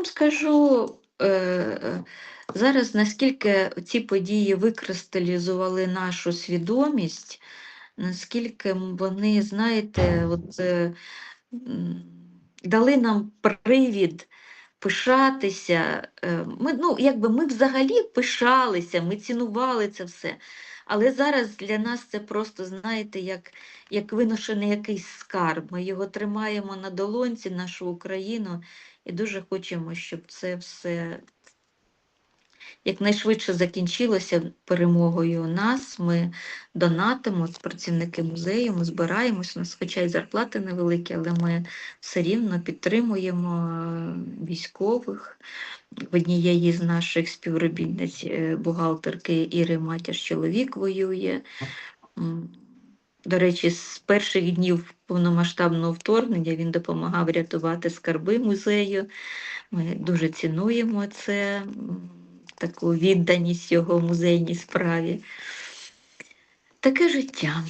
вам скажу е, е, зараз, наскільки ці події викристалізували нашу свідомість, наскільки вони, знаєте, от, е, дали нам привід пишатися. е, Ми, ну, якби ми взагалі пишалися, ми цінували це все. Але зараз для нас це просто, знаєте, як, як виношений якийсь скарб. Ми його тримаємо на долонці, нашу Україну, і дуже хочемо, щоб це все якнайшвидше закінчилося перемогою у нас. Ми донатимо, працівники музею, ми збираємось, у нас хоча й зарплати невеликі, але ми все рівно підтримуємо е, військових. В однієї з наших співробітниць е, бухгалтерки Іри Матір чоловік воює. До речі, з перших днів повномасштабного вторгнення він допомагав рятувати скарби музею. Ми дуже цінуємо це, таку відданість його музейній справі. Таке життя.